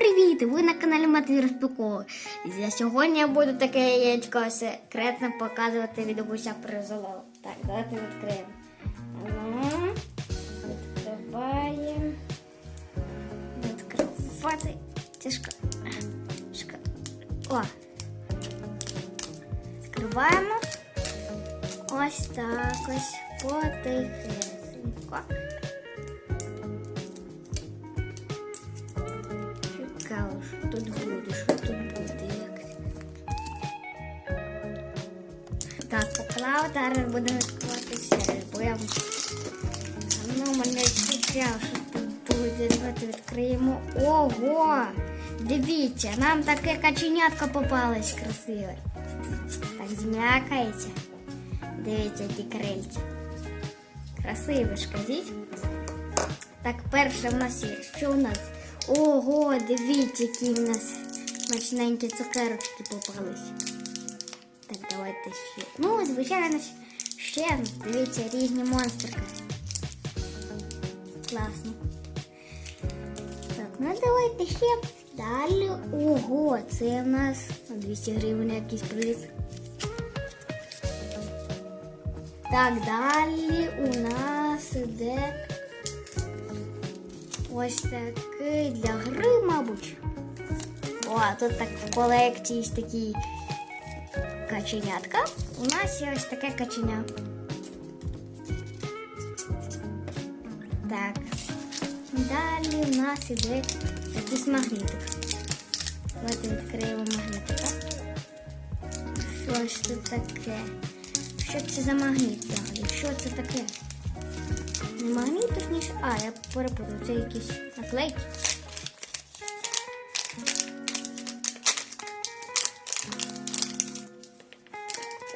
привіт! Ви на каналі Матвій Розпаковує. І Сьогодні я буду таке яєчко секретно показувати від гуся призолов. Так, давайте відкриємо. Ну, Відкриваємо. Відкривати. Тяжко. Шка. О. Відкриваємо. Ось так ось потихесенько. Так, поклав, зараз будемо відкривати. Бо я... Ну, мене цікаво, що тут буде. Давайте відкриємо. Ого! Дивіться, нам таке каченятко попалось красиве. Так, зм'якається. Дивіться, які крильця. Красиве, ж. Так, перше в нас є. Що у нас? Ого, дивіться, які в нас смачненькі цукерочки попались. Так, давайте ще. Ну, звичайно, ще дивіться, різні монстрики. Класно. Так, ну давайте ще. Далі. Ого, це в нас 200 гривень якийсь приз. Так, далі у нас іде ось такий для гри, мабуть. О, а тут так в колекції є такі каченятка. У нас є ось таке каченя. Так. Далі у нас іде якийсь магнітик. Давайте відкриємо магнітика. Що ж тут таке? Що це за магніт взагалі? Що це таке? Не магніт, точніше. А, я перепутав, це якісь наклейки.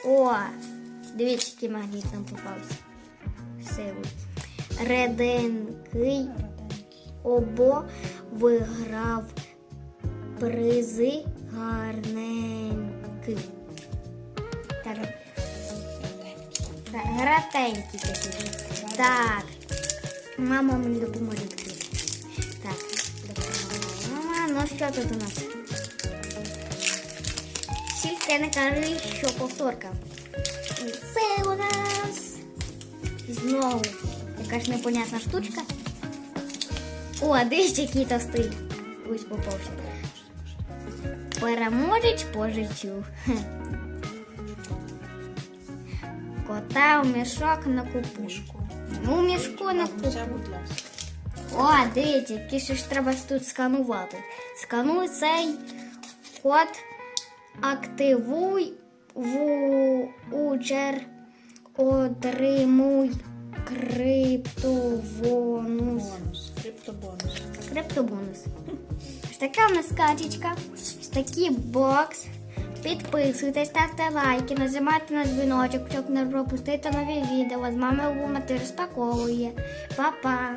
О, дивіться, який магніт нам попався. Все. от. Реденький обо виграв призи гарненький. Гратенький такий. Так. Мама мені допоможе. Так, допомога. Ну що тут у нас? Тільки не кажи, що повторка. І це у нас знову якась непонятна штучка. О, дивіться, який товстий. Ось попався. Переможець по життю. Хе. Кота у мішок на купушку. Ну, у мішку на купу. Це, будь ласка. О, дивіться, які ще ж треба тут сканувати. Скануй цей код, активуй вучер, отримуй криптовонус. Бонус. Криптобонус. Криптобонус. Ось така у нас качечка, ось такий бокс. Підписуйтесь, ставте лайки, нажимайте на дзвіночок, щоб не пропустити нові відео. З вами був Мати розпаковує. Па-па!